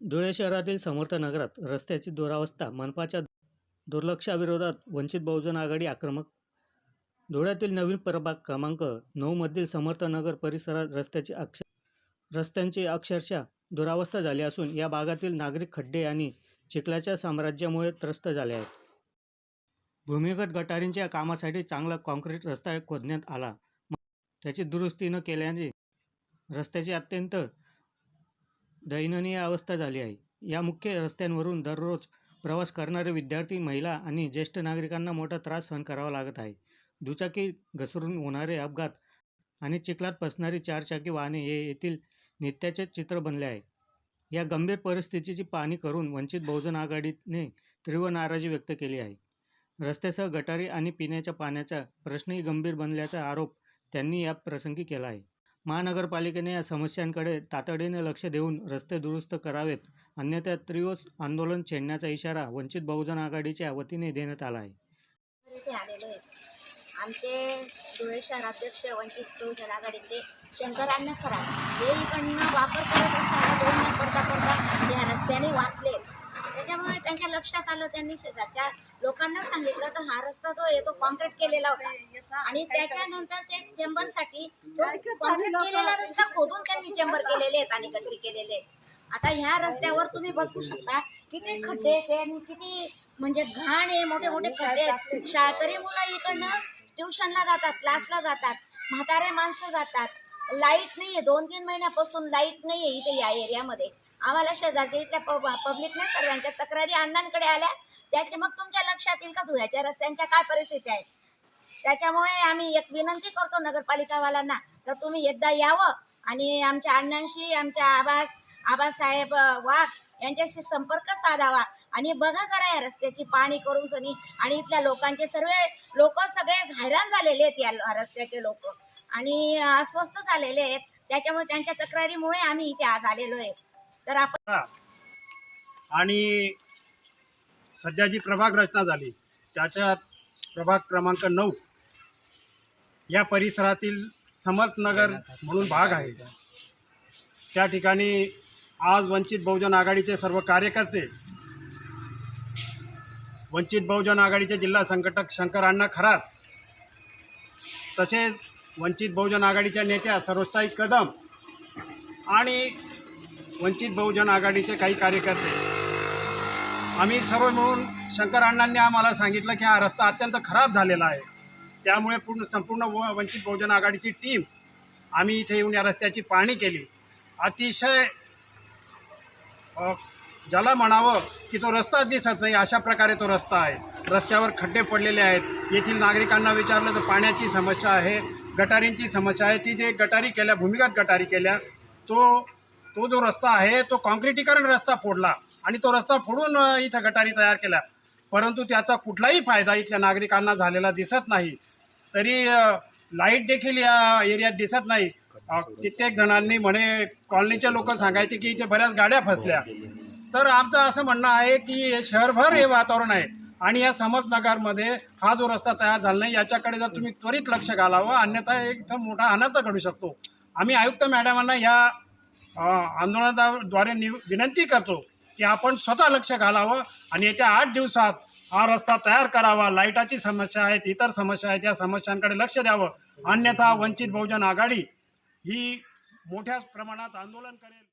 धुळे शहरातील समर्थ नगरात रस्त्याची दुरावस्था मनपाच्या दुर्लक्षाविरोधात वंचित बहुजन आघाडी आक्रमक धुळ्यातील नवीन प्रभाग क्रमांक नऊमधील समर्थ नगर परिसरात रस्त्याची अक्ष रस्त्यांची अक्षरशः दुरावस्था झाली असून या भागातील नागरिक खड्डे आणि चिखलाच्या साम्राज्यामुळे त्रस्त झाले आहेत. भूमिगत गटारींच्या कामासाठी चांगला कॉन्क्रीट रस्ता खोदण्यात आला. त्याची दुरुस्ती न केल्याने रस्त्याची अत्यंत दयनीय अवस्था झाली आहे. या मुख्य रस्त्यांवरून दररोज प्रवास करणारे विद्यार्थी महिला आणि ज्येष्ठ नागरिकांना मोठा त्रास सहन करावा लागत आहे. दुचाकी घसरून होणारे अपघात आणि चिखलात फसणारी चारचाकी वाहने हे येथील नित्याचे चित्र बनले आहे. या गंभीर परिस्थितीची पाहणी करून वंचित बहुजन आघाडीने तीव्र नाराजी व्यक्त केली आहे. रस्त्यासह गटारी आणि पिण्याच्या पाण्याचा प्रश्नही गंभीर बनल्याचा आरोप त्यांनी या प्रसंगी केला आहे. महानगरपालिकेने या समस्यांकडे तातडीने लक्ष देऊन रस्ते दुरुस्त करावेत अन्यथा तीव्र आंदोलन छेडण्याचा इशारा वंचित बहुजन आघाडीच्या वतीने देण्यात आला आहे. इथे आलेलो आहेत. आमचे धुळे शहराध्यक्ष वंचित बहुजन आघाडीचे शंकरांना खरा. हे इकडनं वापर करत असताना दोन न करता करता या रस्त्याने वाचले. त्याच्यामुळे त्यांच्या लक्षात आलं त्यांनी शेजारच्या लोकांना सांगितलं तर हा रस्ता जो आहे तो कॉन्क्रीट केलेला होता. आणि त्याच्यानंतर ते चेंबरसाठी तो कॉन्क्रीट केलेला रस्ता खोदून त्यांनी चेंबर केलेले आहेत आणि गटरी केलेले आहेत. आता ह्या रस्त्यावर तुम्ही बघू शकता किती खड्डे आहेत किती म्हणजे घाण आहे मोठे मोठे खड्डे आहेत. शाळकरी मुलं इकडनं ट्युशनला जातात क्लासला जातात म्हातारे माणसं जातात. लाइट नाहीये दोन तीन महिन्यापासून लाइट नाहीये इथे या एरियामध्ये. आम्हाला शेजारच्या इथल्या पब्लिकने सर्वांच्या तक्रारी अण्णांकडे आल्या. त्याचे मग तुमच्या लक्षात येईल का धुळ्याच्या रस्त्यांच्या काय परिस्थिती आहेत? त्याच्यामुळे आम्ही एक विनंती करतो नगरपालिकावाल्यांना तर तुम्ही एकदा यावं आणि आमच्या अण्णांशी आमच्या आबास आबासाहेब वाघ यांच्याशी संपर्क साधावा आणि बघा जरा या रस्त्याची पाणी करून सनी आणि इथल्या लोकांचे सर्व लोक सगळे हैराण झालेले आहेत या रस्त्याचे लोक आणि अस्वस्थ झालेले आहेत. त्याच्यामुळे त्यांच्या तक्रारीमुळे आम्ही इथे आज आलेलो आहे. तर आपण आणि सध्या जी प्रभाग रचना झाली त्याच्यात प्रभाग क्रमांक नऊ या परिसरातील समर्थनगर म्हणून भाग आहे. त्या ठिकाणी आज वंचित बहुजन आघाडीचे सर्व कार्यकर्ते वंचित बहुजन आघाडीचे जिल्हा संघटक शंकर अण्णा खरात तसेच वंचित बहुजन आघाडीच्या नेत्या सरोजताई कदम आणि वंचित बहुजन आघाडीचे काही कार्यकर्ते. आम्ही सर्व मिळून शंकर अण्णांनी आम्हाला सांगितलं की हा रस्ता अत्यंत खराब झालेला आहे. त्यामुळे पूर्ण संपूर्ण व वंचित बहुजन आघाडीची टीम आम्ही इथे येऊन या रस्त्याची पाहणी केली. अतिशय ज्याला म्हणावं की तो रस्ताच दिसत नाही अशा प्रकारे तो रस्ता आहे. रस्त्यावर खड्डे पडलेले आहेत. येथील नागरिकांना विचारलं तर पाण्याची समस्या आहे गटारींची समस्या आहे. ती जे गटारी केल्या भूमिगत गटारी केल्या तो तो जो रस्ता आहे तो कॉन्क्रिटीकरण रस्ता फोडला आणि तो रस्ता फोडून इथं गटारी तयार केल्या. परंतु त्याचा कुठलाही फायदा इथल्या नागरिकांना झालेला दिसत नाही. तरी लाइट देखील या एरियात दिसत नाही. कित्येक जणांनी म्हणे कॉलनीचे लोक सांगायचे की इथे बऱ्याच गाड्या फसल्या. तर आमचं असं म्हणणं आहे की हे शहरभर हे वातावरण आहे आणि या समर्थनगरमध्ये हा जो रस्ता तयार झाला नाही याच्याकडे जर तुम्ही त्वरित लक्ष घालावं अन्यथा एक मोठा अनर्थ घडू शकतो. आम्ही आयुक्त मॅडमांना या आंदोलनाद्वारे नि विनंती करतो की आपण स्वतः लक्ष घालावं आणि येत्या आठ दिवसात हा रस्ता तयार करावा. लाईटाची समस्या आहेत इतर समस्या आहेत या समस्यांकडे लक्ष द्यावं. अन्यथा वंचित बहुजन आघाडी ही मोठ्या प्रमाणात आंदोलन करेल.